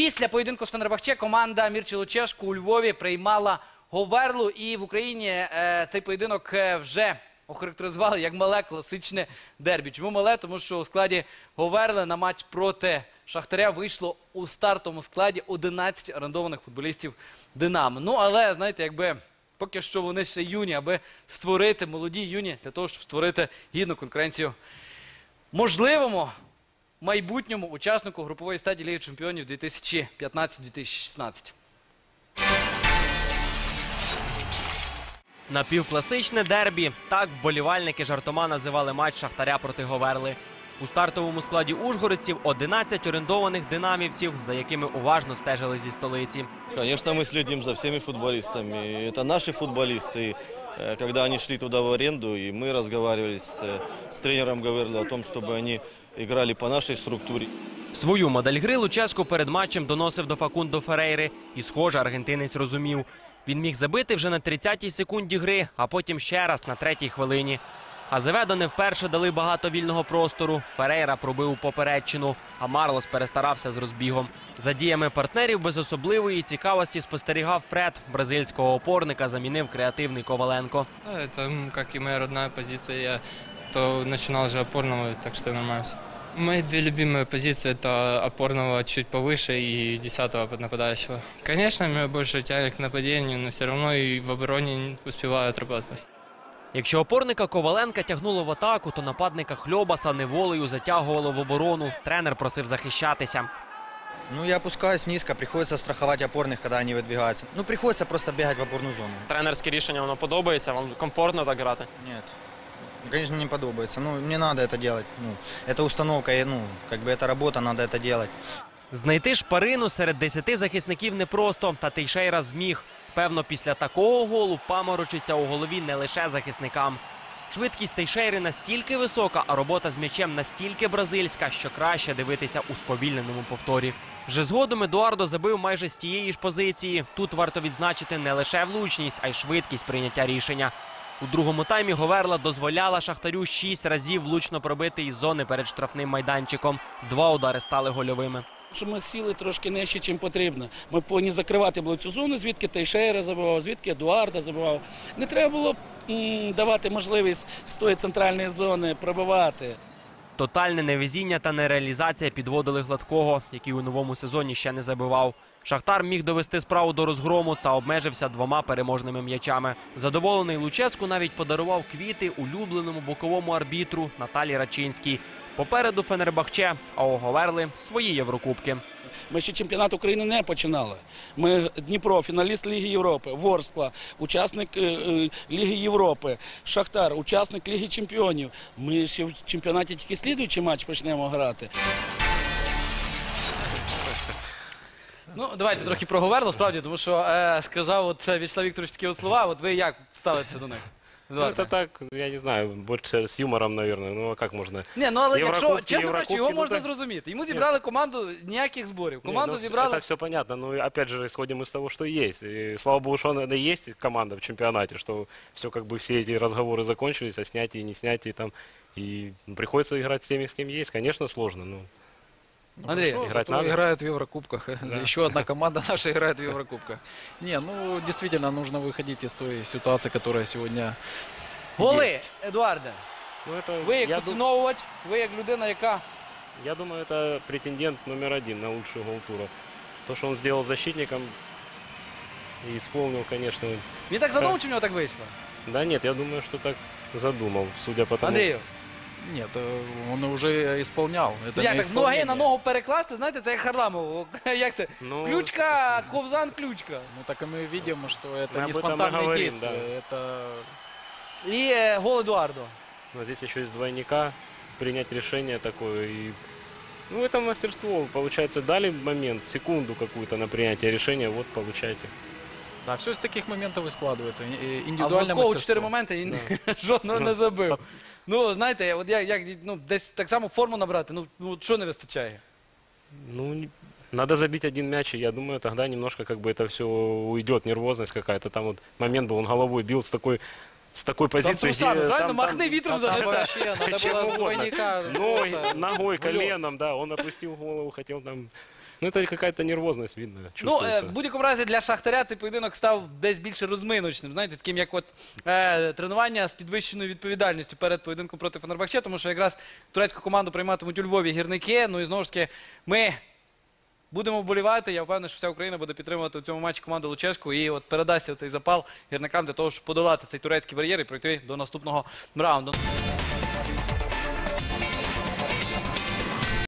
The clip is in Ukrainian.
Після поєдинку з Фенербахче команда Мірчі Лучешку у Львові приймала Говерлу. І в Україні е, цей поєдинок е, вже охарактеризували як мале класичне дербі. Чому мале? Тому що у складі Говерли на матч проти Шахтаря вийшло у стартовому складі 11 орендованих футболістів Динамо. Ну, але, знаєте, якби поки що вони ще юні, аби створити молоді юні для того, щоб створити гідну конкуренцію можливому майбутньому учаснику групової стадії Ліги Чемпіонів 2015-2016. Напівкласичне дербі. Так вболівальники жартома називали матч Шахтаря проти Говерли. У стартовому складі ужгородців 11 орендованих динамівців, за якими уважно стежили зі столиці. Конечно, мы следим за всеми футболистами. Это наши футболисты. Э, Когда они шли туда в аренду, и мы разговаривали с, э, с тренером, говорили о том, чтобы они играли по нашей структуре. Свою модель гри Луческо перед матчем доносив до Факундо Ферейри. І, схоже, аргентинець розумів. Він міг забити вже на 30-й секунді гри, а потім ще раз на третій хвилині. Азеведо не вперше дали багато вільного простору. Ферейра пробив у попередчину, а Марлос перестарався з розбігом. За діями партнерів без особливої цікавості спостерігав Фред. Бразильського опорника замінив креативний Коваленко. М, как и моя родная позиция. Я то начинал же опорного, так что нормально все. Мои две любимые позиции это опорного чуть повыше и десятого нападающего. Конечно, меня больше тянет к нападению, но все равно и в обороне не успеваю отрабатывать. Якщо опорника Коваленка тягнуло в атаку, то нападника Хльобаса неволею затягувало в оборону. Тренер просив захищатися. Ну, я опускаюсь низко, приходится страховать опорных, когда они выдвигаются. Ну, приходится просто бегать в опорную зону. Тренерське рішення воно подобається, вам комфортно так грати. Нет. Ну, Конечно, не подобается. Ну, не надо это делать. Ну, это установка, и, ну, как бы это работа, надо это делать. Знайти шпарину серед десяти захисників непросто, та Тейшейра зміг. Певно, після такого голу паморочиться у голові не лише захисникам. Швидкість Тейшейри настільки висока, а робота з м'ячем настільки бразильська, що краще дивитися у сповільненому повторі. Вже згодом Едуардо забив майже з тієї ж позиції. Тут варто відзначити не лише влучність, а й швидкість прийняття рішення. У другому таймі Говерла дозволяла Шахтарю шість разів влучно пробити із зони перед штрафним майданчиком. Два удари стали гольовими. що ми сіли трошки нижче, чим потрібно. Ми повинні закривати було цю зону, звідки Тейшера забивав, звідки Едуарда забивав. Не треба було давати можливість з тої центральної зони пробивати. Тотальне невезіння та нереалізація підводили гладкого, який у новому сезоні ще не забивав. Шахтар міг довести справу до розгрому та обмежився двома переможними м'ячами. Задоволений Луческу навіть подарував квіти улюбленому боковому арбітру Наталі Рачинській. Попереду Фенербахче, а оговерли свої Єврокубки. Ми ще чемпіонат України не починали. Ми Дніпро, фіналіст Ліги Європи, Ворскла, учасник е, е, Ліги Європи, Шахтар, учасник Ліги Чемпіонів. Ми ще в чемпіонаті тільки слідуючий матч почнемо грати. Ну, давайте трохи про Говерлу, справді, тому що е, сказав це Вячеслав Вікторович такі слова. От ви як ставитеся до них? Ну, Едуарде? это так, я не знаю, больше с юмором, наверное. Ну, а как можно? Ні, ну але якщо Єврокубки, чесно кажучи, його Єврокубки, можна ну, так. зрозуміти. Йому зібрали команду ніяких зборів. Не, Команду ну, зібрали. Это все понятно, но опять же исходим из того, что есть. И слава богу, что она есть команда в чемпионате, что все как бы все эти разговоры закончились о снятии, не снятии там. И ну, приходится играть с теми, с кем есть. Конечно, сложно. Ну, Андрей, играть Зато надо. играет в Еврокубках. Еще одна команда наша играет в Еврокубках. Не, ну действительно нужно выходить из той ситуации, которая сегодня голи, есть. Едуарде. ну это, Ви як я, ду- поціновувач, ви як людина, яка я думаю, это претендент номер один на лучший гол тура. То, что он сделал защитником и исполнил, конечно. він так задумав, чи в нього так вийшло? Да нет, я думаю, что так задумал, судя по тому. Андрію, Нет, э, он уже исполнял. Это як не так з ноги на исполнение. ногу перекласти, знаєте, це як Харламов. Як це? Ну, Ключка, ковзан, ключка. Ну так и мы видим, что это Мы не об этом и спонтанные говорим, действия. Это І е, гол Едуардо. Но здесь еще из двойника принять решение такое. И, ну, это мастерство. Получается, дали момент, секунду какую-то на принятие решения, вот получайте. да, все из таких моментов и складывается. И- и А в Индивидуальное Лобкову мастерство. чотири моменти і жодного не забив. Ну, знаєте, от як, як ну, десь так само форму набрати, ну, ну от що не вистачає? Ну, не- надо забить один мяч, и я думаю, тогда немножко как бы это все уйдет, нервозность какая-то. Там вот момент был, он головой бил с такой, с такой Там позиции. трусами, где- правильно? там- Махни там- вітром Там занесе. вообще надо Чем было с угодно. двойника Ноги, просто ногой, в лёд. коленом, да, он опустил голову, хотел там Ну, это какая-то нервозность видно, Ну, е, чувствуется. в будь-якому разі для Шахтаря цей поєдинок став десь більше розминочним. Знаєте, таким як от е, тренування з підвищеною відповідальністю перед поєдинком проти Фенербахче, тому що якраз турецьку команду прийматимуть у Львові гірники. Ну і знову ж таки, ми будемо вболівати. Я впевнений, що вся Україна буде підтримувати у цьому матчі команду Луческу і от передасться цей запал гірникам для того, щоб подолати цей турецький бар'єр і пройти до наступного раунду.